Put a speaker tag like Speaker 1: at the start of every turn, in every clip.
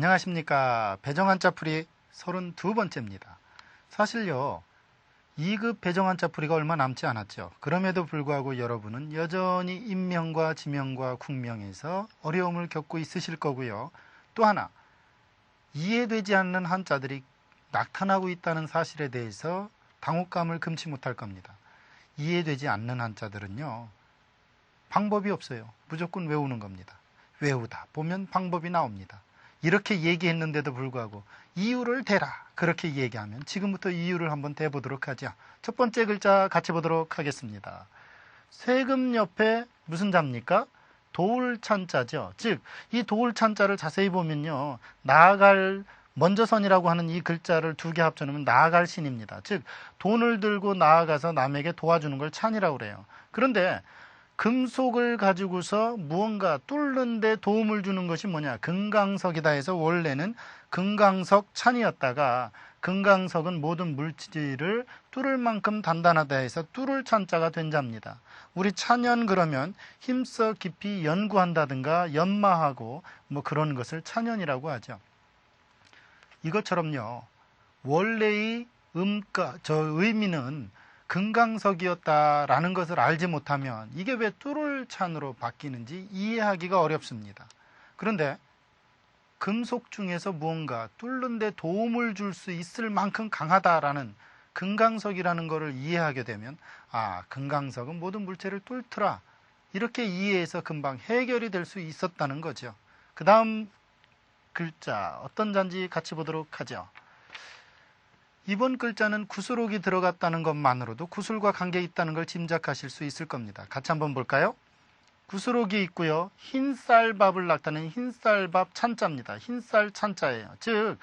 Speaker 1: 안녕하십니까. 배정한자풀이 32번째입니다. 사실요, 2급 배정한자풀이가 얼마 남지 않았죠. 그럼에도 불구하고 여러분은 여전히 인명과 지명과 국명에서 어려움을 겪고 있으실 거고요. 또 하나, 이해되지 않는 한자들이 나타나고 있다는 사실에 대해서 당혹감을 금치 못할 겁니다. 이해되지 않는 한자들은요, 방법이 없어요. 무조건 외우는 겁니다. 외우다 보면 방법이 나옵니다. 이렇게 얘기했는데도 불구하고 이유를 대라 그렇게 얘기하면 지금부터 이유를 한번 대보도록 하죠. 첫 번째 글자 같이 보도록 하겠습니다. 세금 옆에 무슨 자입니까? 도울찬자죠. 즉, 이 도울찬자를 자세히 보면요. 나아갈 먼저선이라고 하는 이 글자를 두 개 합쳐놓으면 나아갈 신입니다. 즉, 돈을 들고 나아가서 남에게 도와주는 걸 찬이라고 그래요. 그런데 금속을 가지고서 무언가 뚫는데 도움을 주는 것이 뭐냐? 금강석이다 해서 원래는 금강석 찬이었다가 금강석은 모든 물질을 뚫을 만큼 단단하다 해서 뚫을 찬자가 된 자입니다. 우리 찬연 그러면 힘써 깊이 연구한다든가 연마하고 뭐 그런 것을 찬연이라고 하죠. 이것처럼요. 원래의 음가 저 의미는 금강석이었다라는 것을 알지 못하면 이게 왜 뚫을 찬으로 바뀌는지 이해하기가 어렵습니다. 그런데 금속 중에서 무언가 뚫는데 도움을 줄 수 있을 만큼 강하다라는 금강석이라는 것을 이해하게 되면 아 금강석은 모든 물체를 뚫더라 이렇게 이해해서 금방 해결이 될 수 있었다는 거죠. 그 다음 글자 어떤 잔지 같이 보도록 하죠. 이번 글자는 구슬옥이 들어갔다는 것만으로도 구슬과 관계 있다는 걸 짐작하실 수 있을 겁니다. 같이 한번 볼까요? 구슬옥이 있고요. 흰쌀밥을 낳다는 흰쌀밥 찬자입니다. 흰쌀 찬자예요. 즉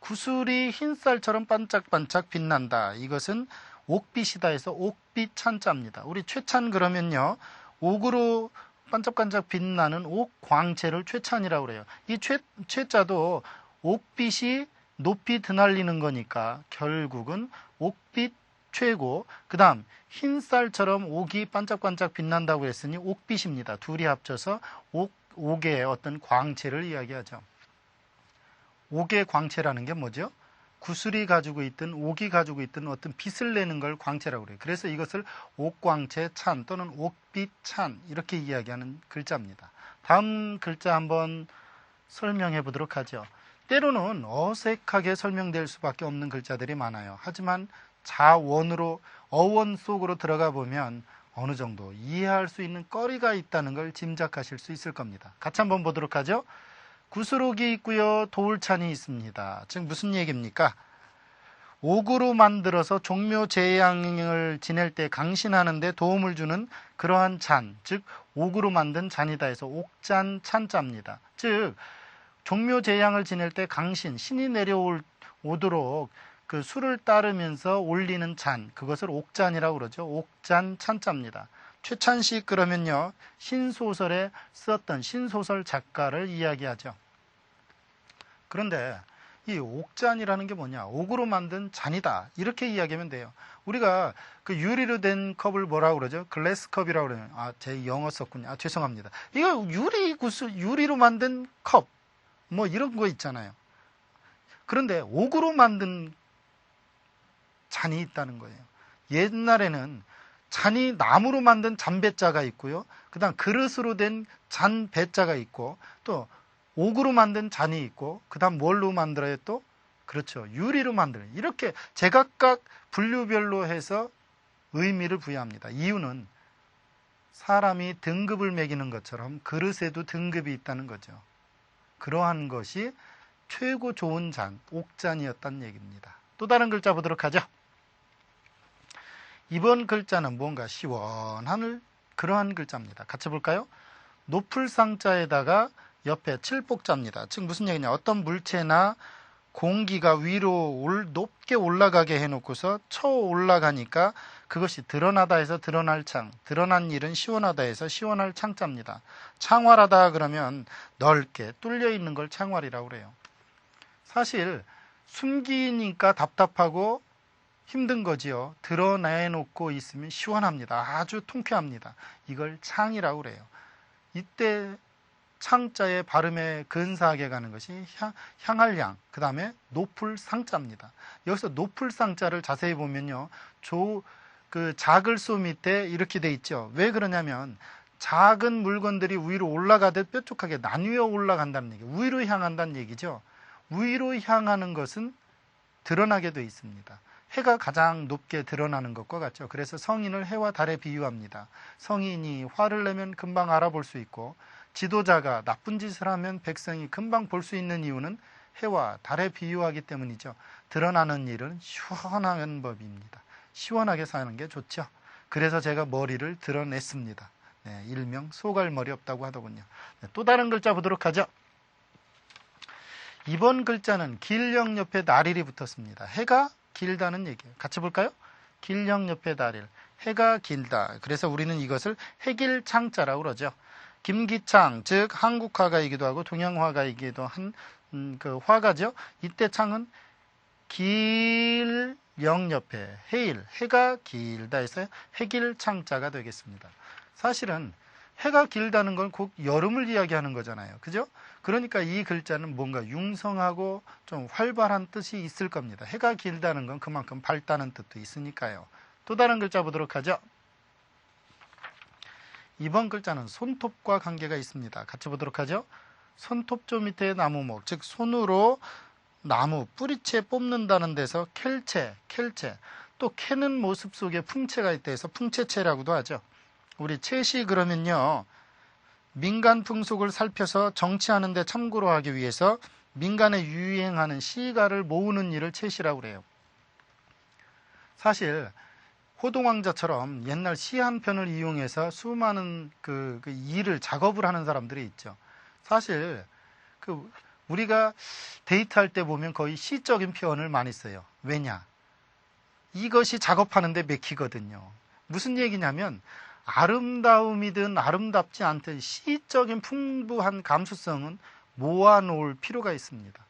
Speaker 1: 구슬이 흰쌀처럼 반짝반짝 빛난다. 이것은 옥빛이다 해서 옥빛 찬자입니다. 우리 최찬 그러면요. 옥으로 반짝반짝 빛나는 옥광채를 최찬이라고 그래요. 이 최, 최자도 옥빛이 높이 드날리는 거니까 결국은 옥빛 최고 그 다음 흰쌀처럼 옥이 반짝반짝 빛난다고 했으니 옥빛입니다. 둘이 합쳐서 옥, 옥의 어떤 광채를 이야기하죠. 옥의 광채라는 게 뭐죠? 구슬이 가지고 있든 옥이 가지고 있든 어떤 빛을 내는 걸 광채라고 그래요. 그래서 이것을 옥광채 찬 또는 옥빛 찬 이렇게 이야기하는 글자입니다. 다음 글자 한번 설명해 보도록 하죠. 때로는 어색하게 설명될 수밖에 없는 글자들이 많아요. 하지만 자원으로 어원 속으로 들어가 보면 어느 정도 이해할 수 있는 거리가 있다는 걸 짐작하실 수 있을 겁니다. 같이 한번 보도록 하죠. 구슬옥이 있고요. 도울찬이 있습니다. 즉 무슨 얘기입니까? 옥으로 만들어서 종묘 제양을 지낼 때 강신하는데 도움을 주는 그러한 잔, 즉 옥으로 만든 잔이다 해서 옥잔 찬자입니다. 즉 종묘 제양을 지낼 때 강신 신이 내려오도록 그 수를 따르면서 올리는 잔 그것을 옥잔이라고 그러죠. 옥잔 찬자입니다. 최찬식 그러면요 신소설에 썼던 신소설 작가를 이야기하죠. 그런데 이 옥잔이라는 게 뭐냐? 옥으로 만든 잔이다. 이렇게 이야기하면 돼요. 우리가 그 유리로 된 컵을 뭐라고 그러죠? 글래스 컵이라고 그러면 아, 제 영어 썼군요. 아, 죄송합니다. 이거 유리 구슬 유리로 만든 컵. 뭐 이런 거 있잖아요. 그런데 옥으로 만든 잔이 있다는 거예요. 옛날에는 잔이 나무로 만든 잔배자가 있고요. 그 다음 그릇으로 된 잔배자가 있고 또 옥으로 만든 잔이 있고 그 다음 뭘로 만들어요 또? 그렇죠. 유리로 만들어요. 이렇게 제각각 분류별로 해서 의미를 부여합니다. 이유는 사람이 등급을 매기는 것처럼 그릇에도 등급이 있다는 거죠. 그러한 것이 최고 좋은 잔, 옥잔이었다는 얘기입니다. 또 다른 글자 보도록 하죠. 이번 글자는 뭔가 시원한 그러한 글자입니다. 같이 볼까요? 높을 상자에다가 옆에 칠복자입니다. 즉 무슨 얘기냐? 어떤 물체나 공기가 위로 올, 높게 올라가게 해놓고서 쳐 올라가니까 그것이 드러나다 해서 드러날 창, 드러난 일은 시원하다 해서 시원할 창자입니다. 창활하다 그러면 넓게 뚫려 있는 걸 창활이라고 그래요. 사실 숨기니까 답답하고 힘든 거지요. 드러내놓고 있으면 시원합니다. 아주 통쾌합니다. 이걸 창이라고 그래요. 이때 창자의 발음에 근사하게 가는 것이 향, 향할 향, 그 다음에 높을 상자입니다. 여기서 높을 상자를 자세히 보면요. 조, 그 작을 소 밑에 이렇게 돼 있죠. 왜 그러냐면 작은 물건들이 위로 올라가듯 뾰족하게 나뉘어 올라간다는 얘기, 위로 향한다는 얘기죠. 위로 향하는 것은 드러나게 돼 있습니다. 해가 가장 높게 드러나는 것과 같죠. 그래서 성인을 해와 달에 비유합니다. 성인이 화를 내면 금방 알아볼 수 있고 지도자가 나쁜 짓을 하면 백성이 금방 볼 수 있는 이유는 해와 달에 비유하기 때문이죠. 드러나는 일은 시원한 법입니다. 시원하게 사는 게 좋죠. 그래서 제가 머리를 드러냈습니다. 네, 일명 소갈머리 없다고 하더군요. 네, 또 다른 글자 보도록 하죠. 이번 글자는 길령 옆에 나릴이 붙었습니다. 해가 길다는 얘기예요. 같이 볼까요? 길령 옆에 나릴. 해가 길다. 그래서 우리는 이것을 해길 창자라고 그러죠. 김기창, 즉 한국 화가이기도 하고 동양 화가이기도 한그 음, 화가죠. 이때 창은 길령 옆에 해일, 해가 길다 해서 해길 창자가 되겠습니다. 사실은 해가 길다는 건 곧 여름을 이야기하는 거잖아요. 그죠? 그러니까 이 글자는 뭔가 융성하고 좀 활발한 뜻이 있을 겁니다. 해가 길다는 건 그만큼 밝다는 뜻도 있으니까요. 또 다른 글자 보도록 하죠. 이번 글자는 손톱과 관계가 있습니다. 같이 보도록 하죠. 손톱조 밑에 나무목, 즉 손으로 나무 뿌리채 뽑는다는 데서 캘채, 캘채, 또 캐는 모습 속에 풍채가 있다 해서 풍채채라고도 하죠. 우리 채시 그러면요. 민간 풍속을 살펴서 정치하는 데 참고로 하기 위해서 민간에 유행하는 시가를 모으는 일을 채시라고 그래요. 사실 호동왕자처럼 옛날 시 한 편을 이용해서 수많은 그, 그, 일을 작업을 하는 사람들이 있죠. 사실 그 우리가 데이트할 때 보면 거의 시적인 표현을 많이 써요. 왜냐? 이것이 작업하는데 맥히거든요. 무슨 얘기냐면 아름다움이든 아름답지 않든 시적인 풍부한 감수성은 모아놓을 필요가 있습니다.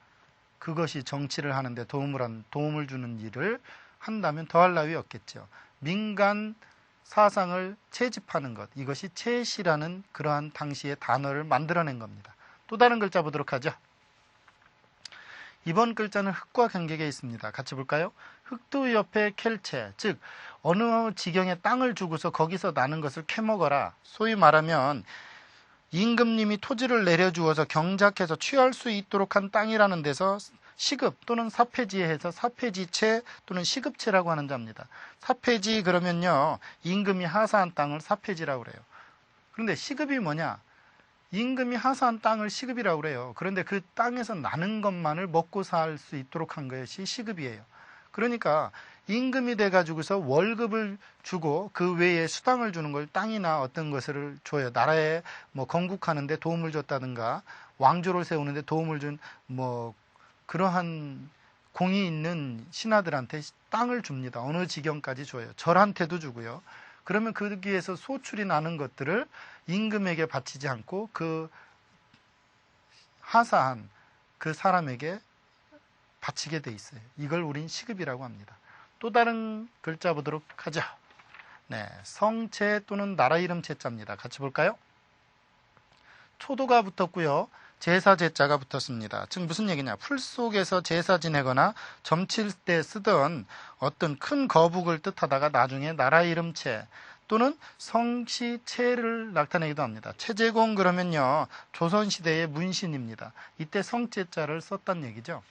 Speaker 1: 그것이 정치를 하는데 도움을, 한, 도움을 주는 일을 한다면 더할 나위 없겠죠. 민간 사상을 채집하는 것 이것이 채시라는 그러한 당시의 단어를 만들어낸 겁니다. 또 다른 글자 보도록 하죠. 이번 글자는 흙과 경계가 있습니다. 같이 볼까요? 흙도 옆에 켈체, 즉 어느 지경에 땅을 주고서 거기서 나는 것을 캐먹어라. 소위 말하면 임금님이 토지를 내려주어서 경작해서 취할 수 있도록 한 땅이라는 데서 시급 또는 사폐지에 해서 사폐지채 또는 시급채라고 하는 자입니다. 사폐지 그러면요 임금이 하사한 땅을 사폐지라고 그래요. 그런데 시급이 뭐냐? 임금이 하사한 땅을 시급이라고 그래요. 그런데 그 땅에서 나는 것만을 먹고 살 수 있도록 한 것이 시급이에요. 그러니까 임금이 돼가지고서 월급을 주고 그 외에 수당을 주는 걸 땅이나 어떤 것을 줘요. 나라에 뭐 건국하는데 도움을 줬다든가 왕조를 세우는데 도움을 준 뭐 그러한 공이 있는 신하들한테 땅을 줍니다. 어느 지경까지 줘요. 절한테도 주고요. 그러면 거기에서 소출이 나는 것들을 임금에게 바치지 않고 그 하사한 그 사람에게 바치게 돼 있어요. 이걸 우린 시급이라고 합니다. 또 다른 글자 보도록 하죠. 네, 성체 또는 나라 이름 제자입니다. 같이 볼까요? 초도가 붙었고요. 제사 제자가 붙었습니다. 즉 무슨 얘기냐? 풀 속에서 제사 지내거나 점칠 때 쓰던 어떤 큰 거북을 뜻하다가 나중에 나라 이름체 또는 성시체를 나타내기도 합니다. 체제공 그러면요 조선시대의 문신입니다. 이때 성제자를 썼단 얘기죠.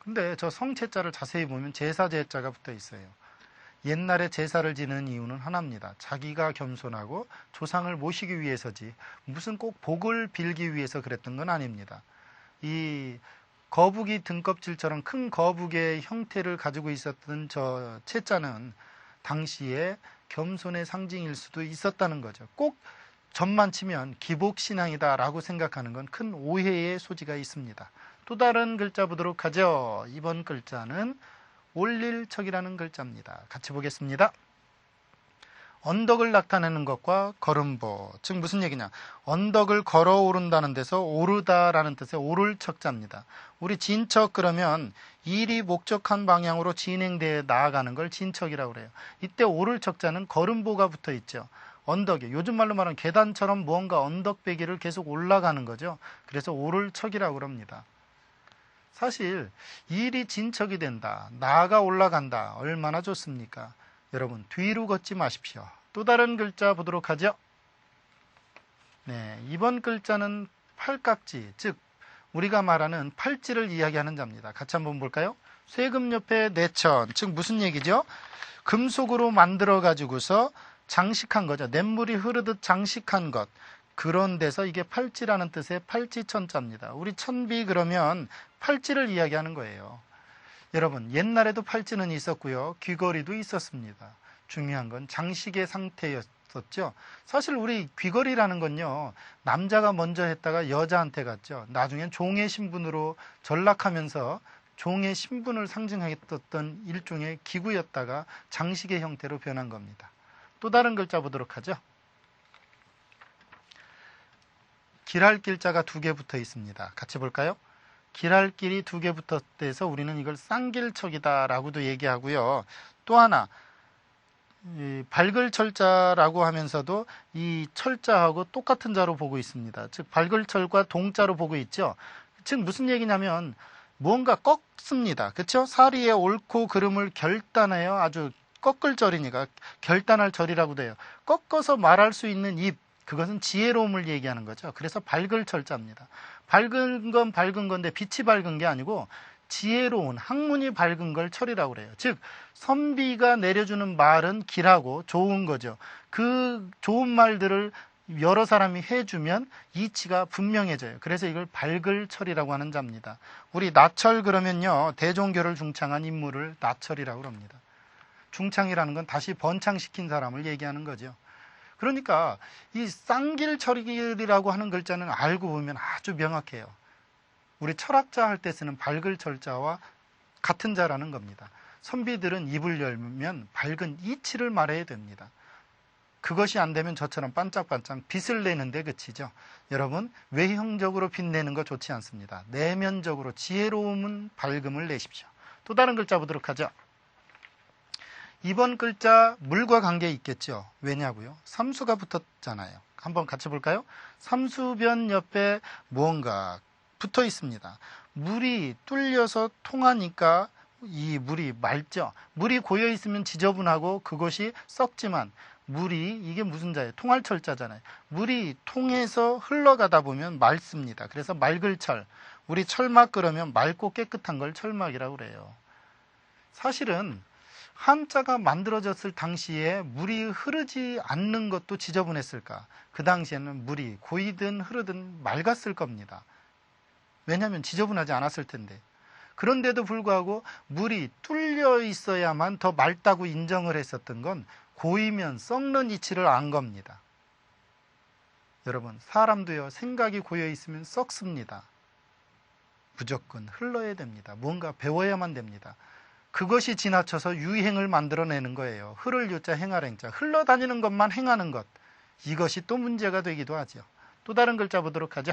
Speaker 1: 근데 저 성체자를 자세히 보면 제사제자가 붙어 있어요. 옛날에 제사를 지는 이유는 하나입니다. 자기가 겸손하고 조상을 모시기 위해서지 무슨 꼭 복을 빌기 위해서 그랬던 건 아닙니다. 이 거북이 등껍질처럼 큰 거북의 형태를 가지고 있었던 저 채자는 당시에 겸손의 상징일 수도 있었다는 거죠. 꼭 점만 치면 기복신앙이다라고 생각하는 건 큰 오해의 소지가 있습니다. 또 다른 글자 보도록 하죠. 이번 글자는 올릴 척이라는 글자입니다. 같이 보겠습니다. 언덕을 나타내는 것과 걸음보, 즉 무슨 얘기냐? 언덕을 걸어 오른다는 데서 오르다라는 뜻의 오를 척자입니다. 우리 진척 그러면 일이 목적한 방향으로 진행되어 나아가는 걸 진척이라고 그래요. 이때 오를 척자는 걸음보가 붙어 있죠. 언덕에 요즘 말로 말하면 계단처럼 무언가 언덕배기를 계속 올라가는 거죠. 그래서 오를 척이라고 합니다. 사실 일이 진척이 된다. 나가 올라간다. 얼마나 좋습니까? 여러분 뒤로 걷지 마십시오. 또 다른 글자 보도록 하죠. 네, 이번 글자는 팔깍지, 즉 우리가 말하는 팔찌를 이야기하는 자입니다. 같이 한번 볼까요? 쇠금 옆에 내천, 즉 무슨 얘기죠? 금속으로 만들어 가지고서 장식한 거죠. 냇물이 흐르듯 장식한 것. 그런 데서 이게 팔찌라는 뜻의 팔찌천자입니다. 우리 천비 그러면 팔찌를 이야기하는 거예요. 여러분, 옛날에도 팔찌는 있었고요. 귀걸이도 있었습니다. 중요한 건 장식의 상태였었죠. 사실 우리 귀걸이라는 건요. 남자가 먼저 했다가 여자한테 갔죠. 나중엔 종의 신분으로 전락하면서 종의 신분을 상징했었던 일종의 기구였다가 장식의 형태로 변한 겁니다. 또 다른 글자 보도록 하죠. 길할 길자가 두 개 붙어 있습니다. 같이 볼까요? 길할 길이 두 개 붙었대서 우리는 이걸 쌍길척이다라고도 얘기하고요. 또 하나 이 밝을 철자라고 하면서도 이 철자하고 똑같은 자로 보고 있습니다. 즉 밝을 철과 동자로 보고 있죠. 즉 무슨 얘기냐면 무언가 꺾습니다. 그렇죠? 사리의 옳고 그름을 결단하여 아주 꺾을 절이니까 결단할 절이라고 돼요. 꺾어서 말할 수 있는 입 그것은 지혜로움을 얘기하는 거죠. 그래서 밝을 철자입니다. 밝은 건 밝은 건데 빛이 밝은 게 아니고 지혜로운 학문이 밝은 걸 철이라고 그래요. 즉 선비가 내려주는 말은 길하고 좋은 거죠. 그 좋은 말들을 여러 사람이 해주면 이치가 분명해져요. 그래서 이걸 밝을 철이라고 하는 자입니다. 우리 나철 그러면요 대종교를 중창한 인물을 나철이라고 합니다. 중창이라는 건 다시 번창시킨 사람을 얘기하는 거죠. 그러니까 이 쌍길 철이라고 하는 글자는 알고 보면 아주 명확해요. 우리 철학자 할 때 쓰는 밝을 철자와 같은 자라는 겁니다. 선비들은 입을 열면 밝은 이치를 말해야 됩니다. 그것이 안 되면 저처럼 반짝반짝 빛을 내는데 그치죠. 여러분 외형적으로 빛내는 거 좋지 않습니다. 내면적으로 지혜로움은 밝음을 내십시오. 또 다른 글자 보도록 하죠. 이번 글자 물과 관계 있겠죠. 왜냐고요? 삼수가 붙었잖아요. 한번 같이 볼까요? 삼수변 옆에 무언가 붙어 있습니다. 물이 뚫려서 통하니까 이 물이 맑죠. 물이 고여 있으면 지저분하고 그것이 썩지만 물이 이게 무슨 자예요? 통할철자잖아요. 물이 통해서 흘러가다 보면 맑습니다. 그래서 맑을 철. 우리 철막 그러면 맑고 깨끗한 걸 철막이라고 그래요. 사실은 한자가 만들어졌을 당시에 물이 흐르지 않는 것도 지저분했을까? 그 당시에는 물이 고이든 흐르든 맑았을 겁니다. 왜냐하면 지저분하지 않았을 텐데. 그런데도 불구하고 물이 뚫려 있어야만 더 맑다고 인정을 했었던 건 고이면 썩는 이치를 안 겁니다. 여러분, 사람도요, 생각이 고여 있으면 썩습니다. 무조건 흘러야 됩니다. 뭔가 배워야만 됩니다. 그것이 지나쳐서 유행을 만들어내는 거예요. 흐를 유자 행할 행자. 흘러다니는 것만 행하는 것. 이것이 또 문제가 되기도 하죠. 또 다른 글자 보도록 하죠.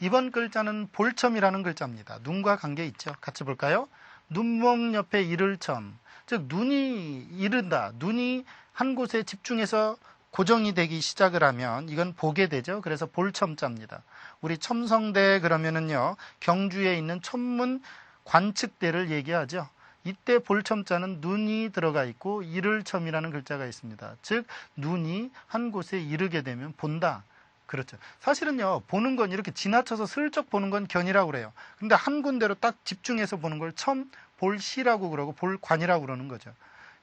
Speaker 1: 이번 글자는 볼첨이라는 글자입니다. 눈과 관계 있죠. 같이 볼까요? 눈목 옆에 이를첨. 즉 눈이 이른다. 눈이 한 곳에 집중해서 고정이 되기 시작을 하면 이건 보게 되죠. 그래서 볼첨자입니다. 우리 첨성대 그러면은요. 경주에 있는 천문 관측대를 얘기하죠. 이때 볼첨자는 눈이 들어가 있고 이를첨이라는 글자가 있습니다. 즉 눈이 한 곳에 이르게 되면 본다. 그렇죠. 사실은요, 보는 건 이렇게 지나쳐서 슬쩍 보는 건 견이라고 그래요. 근데 한 군데로 딱 집중해서 보는 걸 첨, 볼시라고 그러고 볼관이라고 그러는 거죠.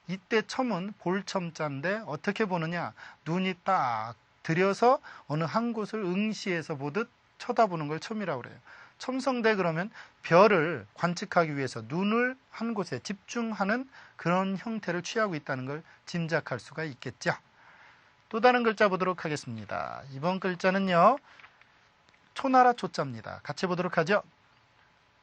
Speaker 1: 이때 첨은 볼첨자인데 어떻게 보느냐? 눈이 딱 들여서 어느 한 곳을 응시해서 보듯 쳐다보는 걸 첨이라고 그래요. 첨성대 그러면 별을 관측하기 위해서 눈을 한 곳에 집중하는 그런 형태를 취하고 있다는 걸 짐작할 수가 있겠죠. 또 다른 글자 보도록 하겠습니다. 이번 글자는요. 초나라 초자입니다. 같이 보도록 하죠.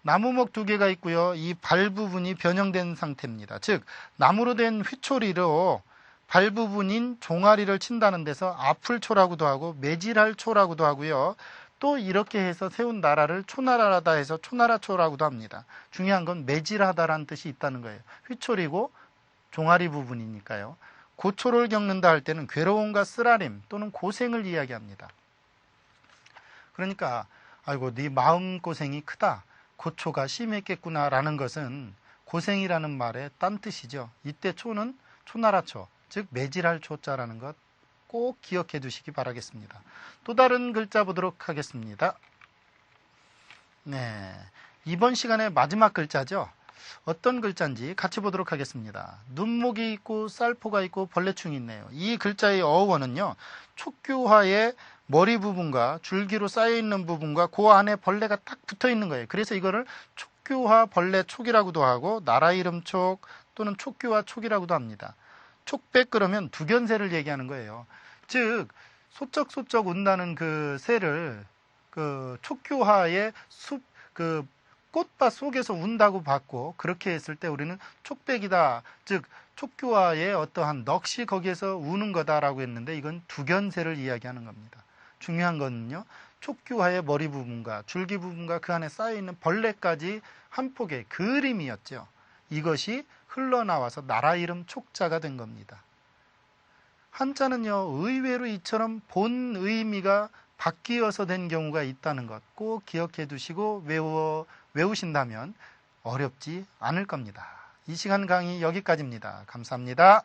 Speaker 1: 나무목 두 개가 있고요. 이 발 부분이 변형된 상태입니다. 즉 나무로 된 휘초리로 발 부분인 종아리를 친다는 데서 아풀초라고도 하고 매질할초라고도 하고요. 또 이렇게 해서 세운 나라를 초나라다 해서 초나라초라고도 합니다. 중요한 건 매질하다라는 뜻이 있다는 거예요. 휘초리고 종아리 부분이니까요. 고초를 겪는다 할 때는 괴로움과 쓰라림 또는 고생을 이야기합니다. 그러니까 아이고 네 마음 고생이 크다. 고초가 심했겠구나라는 것은 고생이라는 말의 딴 뜻이죠. 이때 초는 초나라초, 즉 매질할 초자라는 것 꼭 기억해 두시기 바라겠습니다. 또 다른 글자 보도록 하겠습니다. 네. 이번 시간의 마지막 글자죠. 어떤 글자인지 같이 보도록 하겠습니다. 눈목이 있고 쌀포가 있고 벌레충이 있네요. 이 글자의 어원은요. 촉교화의 머리 부분과 줄기로 쌓여 있는 부분과 그 안에 벌레가 딱 붙어 있는 거예요. 그래서 이거를 촉교화 벌레 촉이라고도 하고 나라 이름 촉 또는 촉교화 촉이라고도 합니다. 촉백 그러면 두견새를 얘기하는 거예요. 즉 소쩍소쩍 운다는 그 새를 그 촉교화의 숲 그 꽃밭 속에서 운다고 봤고 그렇게 했을 때 우리는 촉백이다 즉 촉교화의 어떠한 넋이 거기에서 우는 거다라고 했는데 이건 두견새를 이야기하는 겁니다. 중요한 거는요 촉교화의 머리 부분과 줄기 부분과 그 안에 쌓여 있는 벌레까지 한 폭의 그림이었죠. 이것이 흘러나와서 나라 이름 촉자가 된 겁니다. 한자는요, 의외로 이처럼 본 의미가 바뀌어서 된 경우가 있다는 것 꼭 기억해 두시고 외워, 외우신다면 어렵지 않을 겁니다. 이 시간 강의 여기까지입니다. 감사합니다.